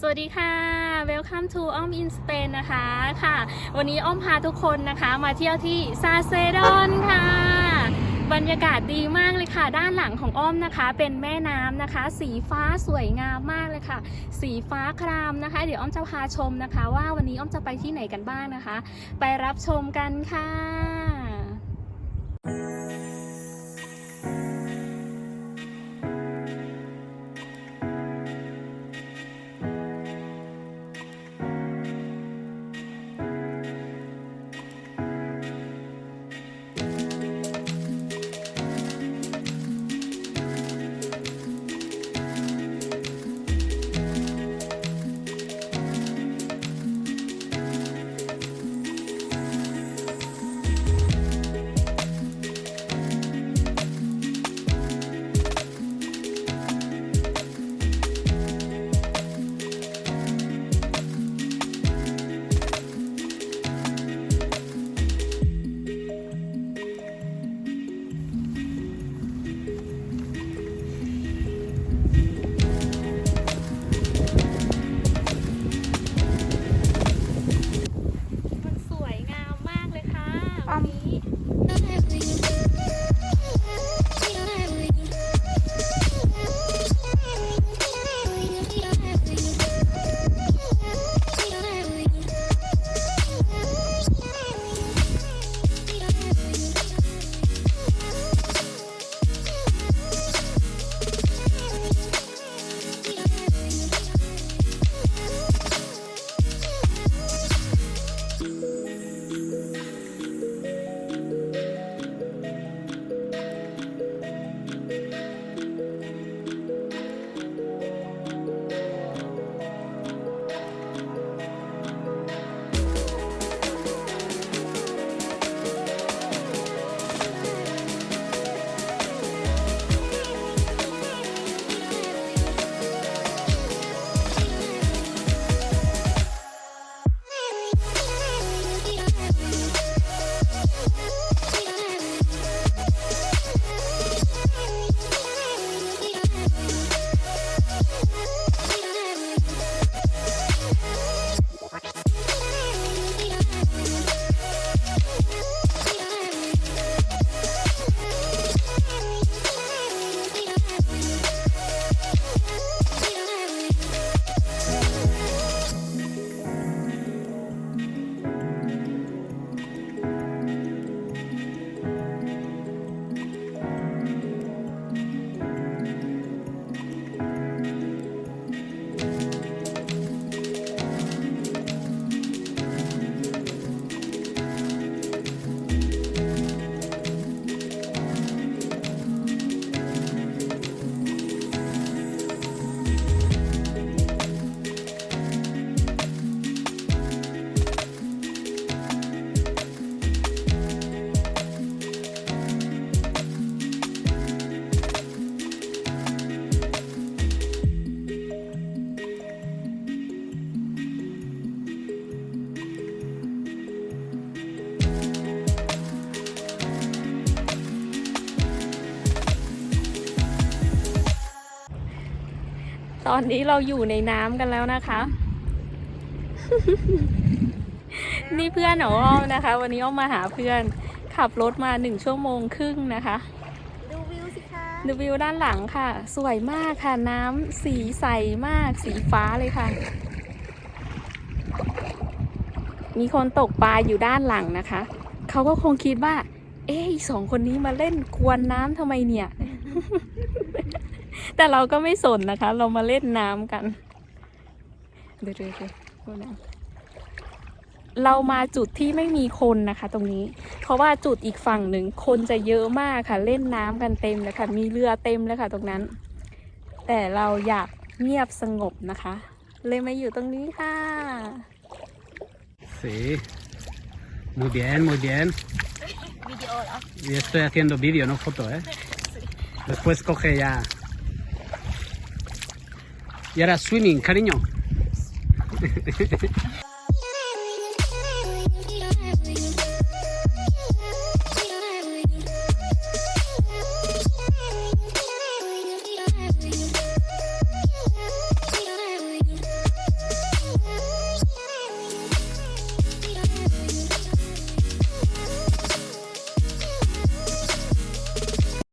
สวัสดีค่ะ Welcome to อ้อม in Spain นะคะค่ะ วันนี้อ้อมพาทุกคนนะคะมาเที่ยวที่ซาเซดอนค่ะ บรรยากาศดีมากเลยค่ะ ด้านหลังของอ้อมนะคะ เป็นแม่น้ำนะคะ สีฟ้าสวยงามมากเลยค่ะ สีฟ้าครามนะคะ เดี๋ยวอ้อมจะพาชมนะคะ ว่าวันนี้อ้อมจะไปที่ไหนกันบ้างนะคะ ไปรับชมกันค่ะ ตอนนี้เราอยู่ในน้ำกันแล้วนะคะ นี่เพื่อนของอ้อมนะคะ วันนี้อ้อมมาหาเพื่อน ขับรถมาหนึ่งชั่วโมงครึ่งนะคะ ดูวิวสิคะดูวิวด้านหลังค่ะ สวยมากค่ะน้ำสีใสมากสีฟ้าเลยค่ะ มีคนตกปลาอยู่ด้านหลังนะคะ เขาก็คงคิดว่า เอ๊ะอีสองคนนี้มาเล่นกวนน้ำทำไมเนี่ย แต่เราก็ไม่สนนะคะ เรามาเล่นน้ำกัน เดี๋ยวเดี๋ยวเดี๋ยวดูนะเรามาจุดที่ไม่มีคนนะคะ ตรงนี้ เพราะว่าจุดอีกฝั่งหนึ่งคนจะเยอะมากค่ะ เล่นน้ำกันเต็มเลยค่ะ มีเรือเต็มเลยค่ะ ตรงนั้น แต่เราอยากเงียบสงบนะคะ เลยมาอยู่ตรงนี้ค่ะ Sí. Muy bien, muy bien. วิดีโอเหรอ Y estoy haciendo vídeo, no foto, ¿eh? Después coge ya. Yara swimming, cariño.